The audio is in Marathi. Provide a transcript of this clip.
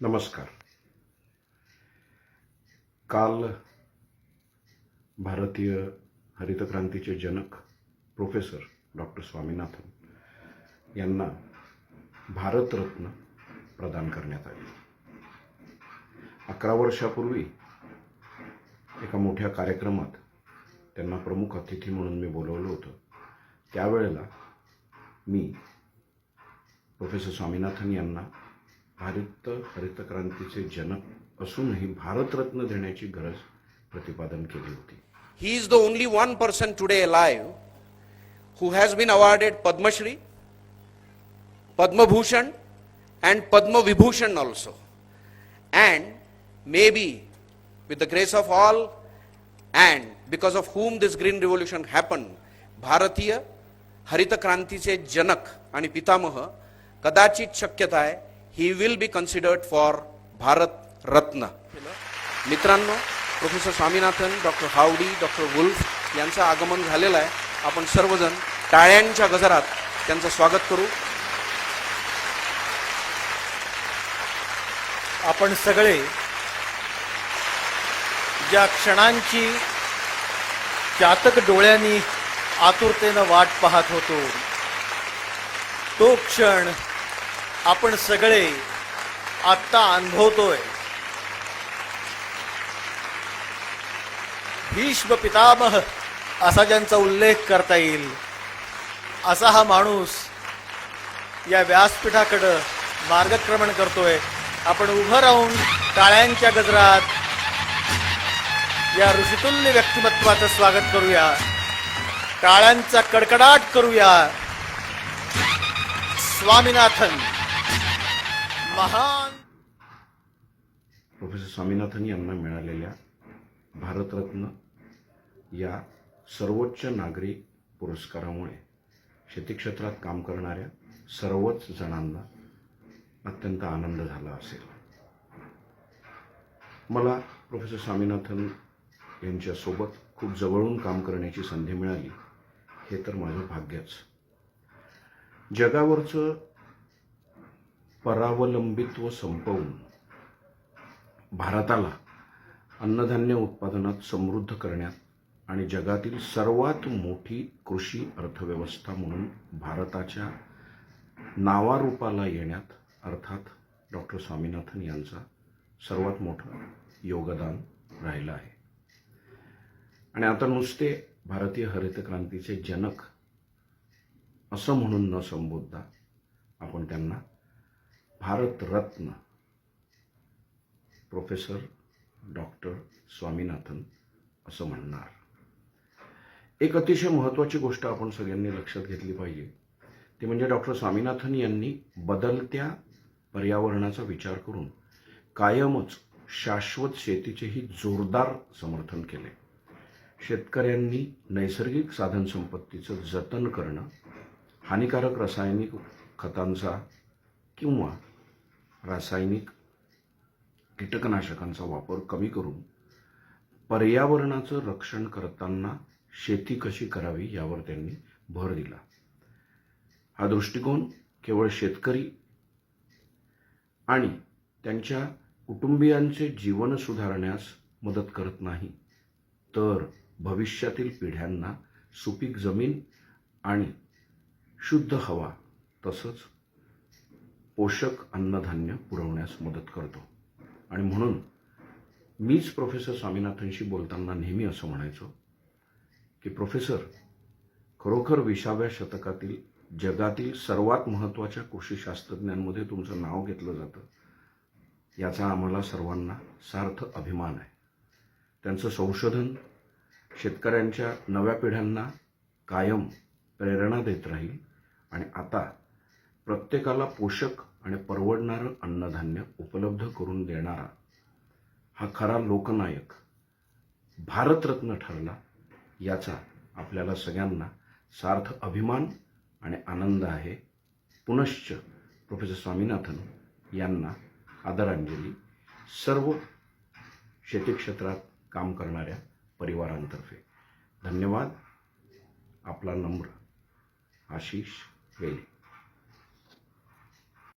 नमस्कार. काल भारतीय हरितक्रांतीचे जनक प्रोफेसर डॉक्टर स्वामीनाथन यांना भारतरत्न प्रदान करण्यात आली. अकरा वर्षापूर्वी एका मोठ्या कार्यक्रमात त्यांना प्रमुख अतिथी म्हणून मी बोलवलं होतं. त्यावेळेला मी प्रोफेसर स्वामीनाथन यांना हरित हरितक्रांतीचे जनक असूनही भारतरत्न देण्याची गरज प्रतिपादन केली होती he is the only one person today live who has been awarded Padma Shri Padma Bhushan and Padma Vibhushan also and maybe with the grace of all and because of whom this green revolution happen भारतीय हरितक्रांतीचे जनक आणि पितामह कदाचित शक्यता आहे he will be considered for Bharat Ratna मित्रांनो प्रोफेसर स्वामीनाथन डॉक्टर हावडी डॉक्टर वुल्फ यांचं आगमन झालेलं आहे. आपण सर्वजण टाळ्यांच्या गजरात त्यांचं स्वागत करू. आपण सगळे ज्या क्षणांची चातक डोळ्यांनी आतुरतेनं वाट पाहत होतो तो क्षण आपण सगळे आत्ता अनुभवतोय. भीष्म पितामह असा ज्यांचा उल्लेख करता येईल असा हा माणूस या व्यासपीठाकडं मार्गक्रमण करतोय. आपण उभं राहून टाळ्यांच्या गजरात या ऋषितुल्य व्यक्तिमत्वाचं स्वागत करूया. टाळ्यांचा कडकडाट करूया. स्वामीनाथन. महान. प्रोफेसर स्वामीनाथन यांना मिळालेल्या भारतरत्न या सर्वोच्च नागरी पुरस्कारामुळे शेती क्षेत्रात काम करणाऱ्या सर्वच जणांना अत्यंत आनंद झाला असेल. मला प्रोफेसर स्वामीनाथन यांच्यासोबत खूप जवळून काम करण्याची संधी मिळाली हे तर माझं भाग्यच. जगावरचं परावलंबित्व संपवून भारताला अन्नधान्य उत्पादनात समृद्ध करण्यात आणि जगातील सर्वात मोठी कृषी अर्थव्यवस्था म्हणून भारताच्या नावारूपाला येण्यात अर्थात डॉक्टर स्वामीनाथन यांचा सर्वात मोठं योगदान राहिलं आहे. आणि आता नुसते भारतीय हरित क्रांतीचे जनक असं म्हणून न संबोधता आपण त्यांना भारतरत्न प्रोफेसर डॉक्टर स्वामीनाथन असं म्हणणार. एक अतिशय महत्त्वाची गोष्ट आपण सगळ्यांनी लक्षात घेतली पाहिजे. ती म्हणजे डॉक्टर स्वामीनाथन यांनी बदलत्या पर्यावरणाचा विचार करून कायमच शाश्वत शेतीचेही जोरदार समर्थन केले. शेतकऱ्यांनी नैसर्गिक साधनसंपत्तीचं जतन करणं हानिकारक रासायनिक खतांचा किंवा रासायनिक कीटकनाशकांचा वापर कमी करून पर्यावरणाचं रक्षण करताना शेती कशी करावी यावर त्यांनी भर दिला. हा दृष्टिकोन केवळ शेतकरी आणि त्यांच्या कुटुंबियांचे जीवन सुधारण्यास मदत करत नाही तर भविष्यातील पिढ्यांना सुपीक जमीन आणि शुद्ध हवा तसंच पोषक अन्नधान्य पुरवण्यास मदत करतो. आणि म्हणून मीच प्रोफेसर स्वामीनाथनशी बोलताना नेहमी असं म्हणायचो की प्रोफेसर खरोखर विसाव्या शतकातील जगातील सर्वात महत्त्वाच्या कृषी शास्त्रज्ञांमध्ये तुमचं नाव घेतलं जातं? याचा आम्हाला सर्वांना सार्थ अभिमान आहे. त्यांचं संशोधन शेतकऱ्यांच्या नव्या पिढ्यांना कायम प्रेरणा देत राहील आणि आता प्रत्येकाला पोषक आणि परवडणारं अन्नधान्य उपलब्ध करून देणारा हा खरा लोकनायक भारतरत्न ठरला याचा आपल्याला सगळ्यांना सार्थ अभिमान आणि आनंद आहे. पुनश्च प्रोफेसर स्वामीनाथन यांना आदरांजली. सर्व शेती क्षेत्रात काम करणाऱ्या परिवारांतर्फे धन्यवाद. आपला नम्र आशिष वेली.